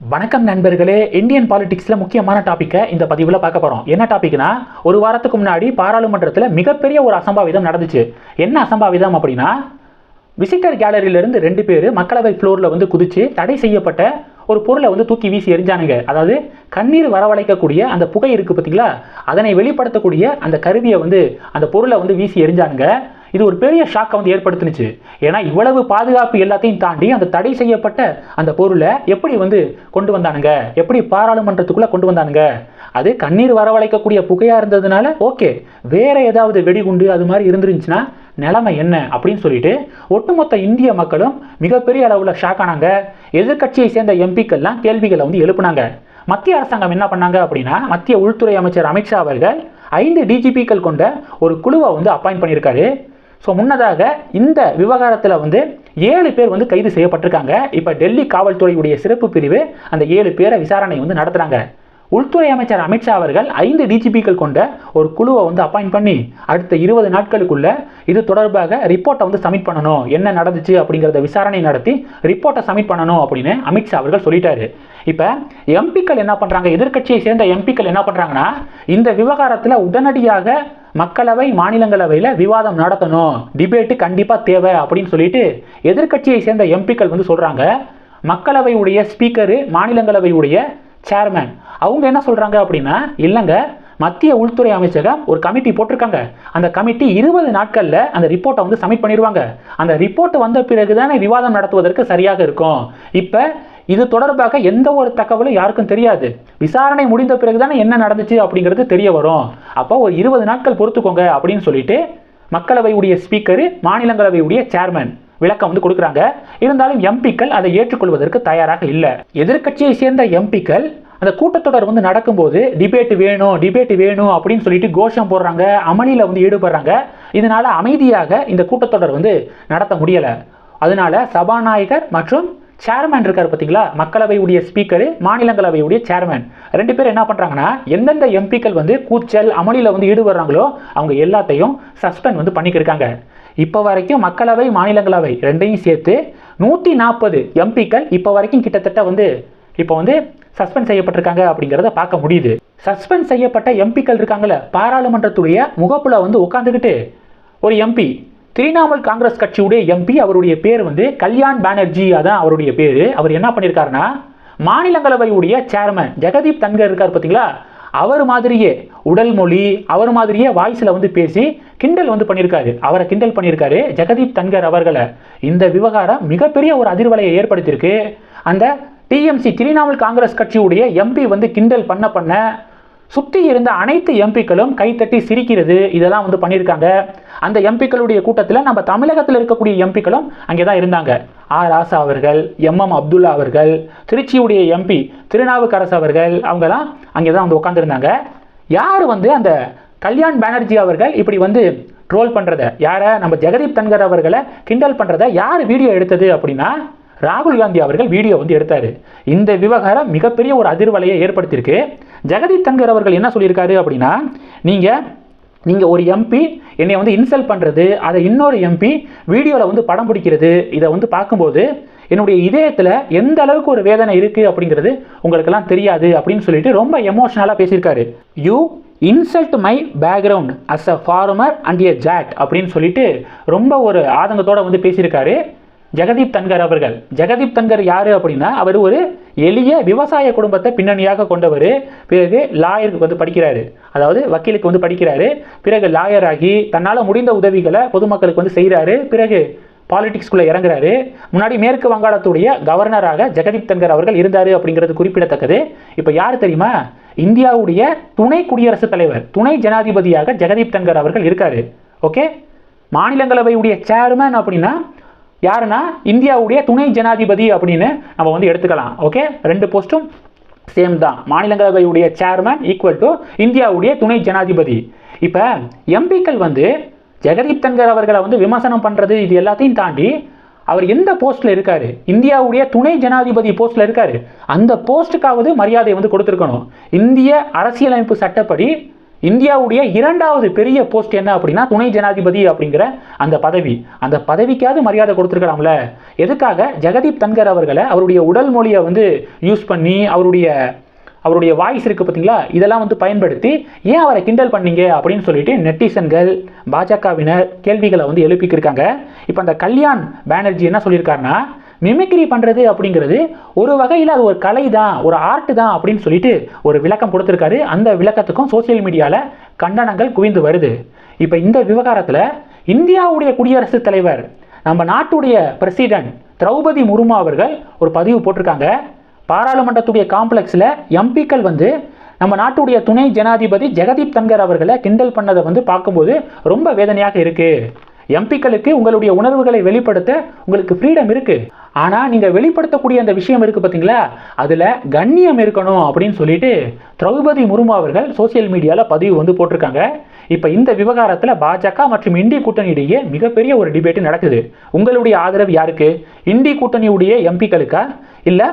வணக்கம் நண்பர்களே இந்தியன் பாலிடிக்ஸில் முக்கியமான டாப்பிக்கை இந்த பதிவில் பார்க்க போகிறோம் என்ன டாபிக்னா ஒரு வாரத்துக்கு முன்னாடி பாராளுமன்றத்தில் மிகப்பெரிய ஒரு அசம்பாவிதம் நடந்துச்சு. என்ன அசம்பாவிதம் அப்படின்னா விசிட்டர் கேலரியிலிருந்து ரெண்டு பேர் மக்களவை ஃப்ளோரில் வந்து குதித்து தடை செய்யப்பட்ட ஒரு பொருளை வந்து தூக்கி வீசி எரிஞ்சானுங்க அதாவது கண்ணீர் வரவழைக்கக்கூடிய அந்த புகை இருக்குது பார்த்தீங்களா அதனை வெளிப்படுத்தக்கூடிய அந்த கருவியை வந்து அந்த பொருளை வந்து வீசி எரிஞ்சானுங்க இது ஒரு பெரிய ஷாக்கை வந்து ஏற்படுத்துனுச்சு. ஏன்னா இவ்வளவு பாதுகாப்பு எல்லாத்தையும் தாண்டி அந்த தடை செய்யப்பட்ட அந்த பொருளை எப்படி வந்து கொண்டு வந்தானுங்க? எப்படி பாராளுமன்றத்துக்குள்ளே கொண்டு வந்தானுங்க? அது கண்ணீர் வரவழைக்கக்கூடிய புகையாக இருந்ததுனால ஓகே வேற ஏதாவது வெடிகுண்டு அது மாதிரி இருந்துருந்துச்சுன்னா நிலைமை என்ன அப்படின்னு சொல்லிட்டு ஒட்டுமொத்த இந்திய மக்களும் மிகப்பெரிய அளவில் ஷாக் ஆனாங்க. எதிர்க்கட்சியை சேர்ந்த எம்பிக்கள்லாம் கேள்விகளை வந்து எழுப்புனாங்க. மத்திய அரசாங்கம் என்ன பண்ணாங்க அப்படின்னா மத்திய உள்துறை அமைச்சர் அமித்ஷா அவர்கள் ஐந்து டிஜிபிக்கள் கொண்ட ஒரு குழுவை வந்து அப்பாயிண்ட் பண்ணியிருக்காரு. ஸோ முன்னதாக இந்த விவகாரத்தில் வந்து ஏழு பேர் வந்து கைது செய்யப்பட்டிருக்காங்க. இப்போ டெல்லி காவல்துறையுடைய சிறப்பு பிரிவு அந்த ஏழு பேரை விசாரணை வந்து நடத்துகிறாங்க உள்துறை அமைச்சர் அமித்ஷா அவர்கள் ஐந்து டிஜிபிக்கள் கொண்ட ஒரு குழுவை வந்து அப்பாயிண்ட் பண்ணி அடுத்த இருபது நாட்களுக்குள்ள இது தொடர்பாக ரிப்போர்ட்டை வந்து சப்மிட் பண்ணணும். என்ன நடந்துச்சு அப்படிங்கிறத விசாரணை நடத்தி ரிப்போர்ட்டை சப்மிட் பண்ணணும் அப்படின்னு அமித்ஷா அவர்கள் சொல்லிட்டாரு. இப்போ எம்பிக்கள் என்ன பண்ணுறாங்க எதிர்க்கட்சியை சேர்ந்த எம்பிக்கள் என்ன பண்ணுறாங்கன்னா இந்த விவகாரத்தில் உடனடியாக மக்களவை மாநிலங்களவையில் விவாதம் நடத்தணும். டிபேட்டு கண்டிப்பாக தேவை அப்படின்னு சொல்லிட்டு எதிர்க்கட்சியை சேர்ந்த எம்பிக்கள் வந்து சொல்கிறாங்க மக்களவையுடைய ஸ்பீக்கரு மாநிலங்களவையுடைய சேர்மேன் அவங்க என்ன சொல்கிறாங்க அப்படின்னா இல்லைங்க மத்திய உள்துறை அமைச்சகம் ஒரு கமிட்டி போட்டிருக்காங்க. அந்த கமிட்டி இருபது நாட்களில் அந்த ரிப்போர்ட்டை வந்து சப்மிட் பண்ணிடுவாங்க. அந்த ரிப்போர்ட் வந்த பிறகு தானே விவாதம் நடத்துவதற்கு சரியாக இருக்கும். இப்போ இது தொடர்பாக எந்த ஒரு தகவலும் யாருக்கும் தெரியாது. விசாரணை முடிந்த பிறகு தானே என்ன நடந்துச்சு அப்படிங்கிறது தெரிய வரும். அப்போ ஒரு இருபது நாட்கள் பொறுத்துக்கோங்க அப்படின்னு சொல்லிட்டு மக்களவையுடைய ஸ்பீக்கரு மாநிலங்களவையுடைய சேர்மன் விளக்கம் வந்து கொடுக்குறாங்க. இருந்தாலும் எம்பிக்கள் அதை ஏற்றுக்கொள்வதற்கு தயாராக இல்லை. எதிர்க்கட்சியை சேர்ந்த எம்பிக்கள் அந்த கூட்டத்தொடர் வந்து நடக்கும்போது டிபேட் வேணும் டிபேட் வேணும் அப்படின்னு சொல்லிட்டு கோஷம் போடுறாங்க அமளியில் வந்து ஈடுபடுறாங்க. இதனால அமைதியாக இந்த கூட்டத்தொடர் வந்து நடத்த முடியலை. அதனால சபாநாயகர் மற்றும் சேர்மேன் இருக்கார் பார்த்தீங்களா மக்களவையுடைய ஸ்பீக்கரு மாநிலங்களவையுடைய சேர்மேன் ரெண்டு பேரும் என்ன பண்ணுறாங்கன்னா எந்தெந்த எம்பிக்கள் வந்து கூச்சல் அமளியில் வந்து ஈடுபடுறாங்களோ அவங்க எல்லாத்தையும் சஸ்பெண்ட் வந்து பண்ணிக்கிருக்காங்க இப்போ வரைக்கும் மக்களவை மாநிலங்களவை ரெண்டையும் சேர்த்து நூற்றி நாற்பது எம்பிக்கள் இப்போ வரைக்கும் கிட்டத்தட்ட வந்து இப்போ வந்து சஸ்பெண்ட் செய்யப்பட்டிருக்காங்க அப்படிங்கிறத பார்க்க முடியுது. சஸ்பெண்ட் செய்யப்பட்ட எம்பிக்கள் இருக்காங்களே பாராளுமன்றத்துடைய முகப்புல வந்து உட்காந்துக்கிட்டு ஒரு எம்பி திரிணாமுல் காங்கிரஸ் கட்சியுடைய எம்பி அவருடைய பேர் வந்து கல்யாண் பானர்ஜி அதான் அவருடைய பேர். அவர் என்ன பண்ணியிருக்காருன்னா மாநிலங்களவையுடைய சேர்மன் ஜெகதீப் தன்கர் இருக்கார் பார்த்தீங்களா அவர் மாதிரியே உடல் மொழி அவர் மாதிரியே வாய்ஸில் வந்து பேசி கிண்டல் வந்து பண்ணியிருக்காரு அவரை கிண்டல் பண்ணியிருக்காரு ஜெகதீப் தன்கர் அவர்களை. இந்த விவகாரம் மிகப்பெரிய ஒரு அதிர்வலையை ஏற்படுத்தியிருக்கு. அந்த டிஎம்சி திரிணாமுல் காங்கிரஸ் கட்சியுடைய எம்பி வந்து கிண்டல் பண்ண பண்ண சுற்றி இருந்த அனைத்து எம்பிக்களும் கைத்தட்டி சிரிக்கிறது. இதெல்லாம் வந்து பண்ணியிருக்காங்க. அந்த எம்பிக்களுடைய கூட்டத்தில் நம்ம தமிழகத்தில் இருக்கக்கூடிய எம்பிக்களும் அங்கே தான் இருந்தாங்க. ஆர் ராசா அவர்கள் எம். எம். அப்துல்லா அவர்கள் திருச்சியுடைய எம்பி திருநாவுக்கரசு அவர்கள் அவங்கெல்லாம் அங்கே தான் வந்து உட்காந்துருந்தாங்க யார் வந்து அந்த கல்யாண் பானர்ஜி அவர்கள் இப்படி வந்து ட்ரோல் பண்ணுறத யாரை? நம்ம ஜெகதீப் தன்கர் அவர்களை கிண்டல் பண்ணுறத யார் வீடியோ எடுத்தது அப்படின்னா ராகுல் காந்தி அவர்கள் வீடியோ வந்து எடுத்தார். இந்த விவகாரம் மிகப்பெரிய ஒரு அதிர்வலையை ஏற்படுத்தியிருக்கு. ஜெகதீப் தங்கர் அவர்கள் என்ன சொல்லியிருக்காரு அப்படின்னா நீங்கள் நீங்கள் ஒரு எம்பி என்னை வந்து இன்சல்ட் பண்ணுறது அதை இன்னொரு எம்பி வீடியோவில் வந்து படம் பிடிக்கிறது இதை வந்து பார்க்கும்போது என்னுடைய இதயத்தில் எந்த அளவுக்கு ஒரு வேதனை இருக்குது அப்படிங்கிறது உங்களுக்கெல்லாம் தெரியாது அப்படின்னு சொல்லிட்டு ரொம்ப எமோஷ்னலாக பேசியிருக்காரு. You insult my background as a farmer and a Jat அப்படின்னு சொல்லிட்டு ரொம்ப ஒரு ஆதங்கத்தோடு வந்து பேசியிருக்காரு. ஜெகதீப் தன்கர் அவர்கள். ஜெகதீப் தன்கர் யார் அப்படின்னா அவர் ஒரு எளிய விவசாய குடும்பத்தை பின்னணியாக கொண்டவர். பிறகு லாயருக்கு வந்து படிக்கிறாரு. அதாவது வக்கீலுக்கு வந்து படிக்கிறாரு. பிறகு லாயர் ஆகி தன்னால் முடிந்த உதவிகளை பொதுமக்களுக்கு வந்து செய்கிறாரு பிறகு பாலிடிக்ஸ்குள்ளே இறங்குறாரு. முன்னாடி மேற்கு வங்காளத்துடைய கவர்னராக ஜெகதீப் தன்கர் அவர்கள் இருந்தார் அப்படிங்கிறது குறிப்பிடத்தக்கது. இப்போ யார் தெரியுமா? இந்தியாவுடைய துணை குடியரசுத் தலைவர் துணை ஜனாதிபதியாக ஜெகதீப் தன்கர் அவர்கள் இருக்காரு. ஓகே மாநிலங்களவையுடைய சேர்மேன் அப்படின்னா யாருன்னா இந்தியாவுடைய துணை ஜனாதிபதி அப்படின்னு நம்ம வந்து எடுத்துக்கலாம். ஓகே ரெண்டு போஸ்ட்டும் சேம் தான். மாநிலங்களவையுடைய சேர்மன் ஈக்குவல் டு இந்தியாவுடைய துணை ஜனாதிபதி. இப்போ எம்பிக்கள் வந்து ஜெகதீப் தன்கர் அவர்களை வந்து விமர்சனம் பண்ணுறது இது எல்லாத்தையும் தாண்டி அவர் எந்த போஸ்ட்டில் இருக்கார்? இந்தியாவுடைய துணை ஜனாதிபதி போஸ்ட்டில் இருக்கார். அந்த போஸ்ட்டுக்காவது மரியாதை வந்து கொடுத்துருக்கணும். இந்திய அரசியலமைப்பு சட்டப்படி இந்தியாவுடைய இரண்டாவது பெரிய போஸ்ட் என்ன அப்படின்னா துணை ஜனாதிபதி அப்படிங்கிற அந்த பதவி. அந்த பதவிக்காவது மரியாதை கொடுத்துருக்கலாம்ல. எதுக்காக? ஜெகதீப் தன்கர் அவர்களை அவருடைய உடல் மொழியை வந்து யூஸ் பண்ணி அவருடைய அவருடைய வாய்ஸ் இருக்குது பார்த்தீங்களா? இதெல்லாம் வந்து பயன்படுத்தி ஏன் அவரை கிண்டல் பண்ணீங்க அப்படின்னு சொல்லிட்டு நெட்டிசன்கள் பாஜகவினர் கேள்விகளை வந்து எழுப்பிக்கிருக்காங்க. இப்போ அந்த கல்யாண் பானர்ஜி என்ன சொல்லியிருக்காருன்னா மிமிக்ரி பண்ணுறது அப்படிங்கிறது ஒரு வகையில் அது ஒரு கலை தான் ஒரு ஆர்ட் தான் அப்படின்னு சொல்லிட்டு ஒரு விளக்கம் கொடுத்துருக்காரு. அந்த விளக்கத்துக்கும் சோஷியல் மீடியாவில் கண்டனங்கள் குவிந்து வருது. இப்போ இந்த விவகாரத்தில் இந்தியாவுடைய குடியரசுத் தலைவர் நம்ம நாட்டுடைய பிரசிடென்ட் திரௌபதி முர்மு அவர்கள் ஒரு பதிவு போட்டிருக்காங்க. பாராளுமன்றத்துடைய காம்ப்ளெக்ஸில் எம்பிக்கள் வந்து நம்ம நாட்டுடைய துணை ஜனாதிபதி ஜெகதீப் தன்கர் அவர்களை கிண்டல் பண்ணதை வந்து பார்க்கும்போது ரொம்ப வேதனையாக இருக்குது எம்பிக்களுக்கு உங்களுடைய உணர்வுகளை வெளிப்படுத்த உங்களுக்கு ஃப்ரீடம் இருக்குது ஆனால் நீங்கள் வெளிப்படுத்தக்கூடிய அந்த விஷயம் இருக்குது பார்த்தீங்களா அதில் கண்ணியம் இருக்கணும் அப்படின்னு சொல்லிட்டு திரௌபதி முர்மு அவர்கள் சோஷியல் மீடியாவில் பதிவு வந்து போட்டிருக்காங்க. இப்போ இந்த விவகாரத்தில் பாஜக மற்றும் இந்தி கூட்டணியிடையே மிகப்பெரிய ஒரு டிபேட் நடக்குது. உங்களுடைய ஆதரவு யாருக்கு? இந்தி கூட்டணியுடைய எம்பிக்களுக்கா? இல்லை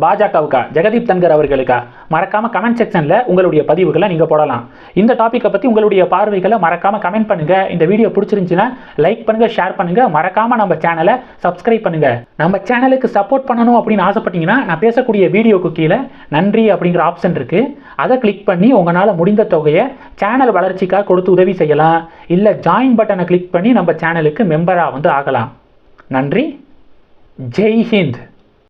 பாஜகவுக்கா ஜெகதீப் தன்கர் அவர்களுக்கா? மறக்காம கமெண்ட் செக்ஷனில் உங்களுடைய பதிவுகளை நீங்கள் போடலாம். இந்த டாப்பிக்கை பற்றி உங்களுடைய பார்வைகளை மறக்காம கமெண்ட் பண்ணுங்க. இந்த வீடியோ பிடிச்சிருந்துச்சுன்னா லைக் பண்ணுங்க ஷேர் பண்ணுங்க. மறக்காம நம்ம சேனலை சப்ஸ்கிரைப் பண்ணுங்க. நம்ம சேனலுக்கு சப்போர்ட் பண்ணணும் அப்படின்னு ஆசைப்பட்டீங்கன்னா நான் பேசக்கூடிய வீடியோக்கு கீழே நன்றி அப்படிங்கிற ஆப்ஷன் இருக்கு. அதை கிளிக் பண்ணி உங்களால் முடிந்த தொகையை சேனல் வளர்ச்சிக்காக கொடுத்து உதவி செய்யலாம். இல்லை ஜாயின் பட்டனை கிளிக் பண்ணி நம்ம சேனலுக்கு மெம்பராக வந்து ஆகலாம். நன்றி. ஜெய் ஹிந்த்.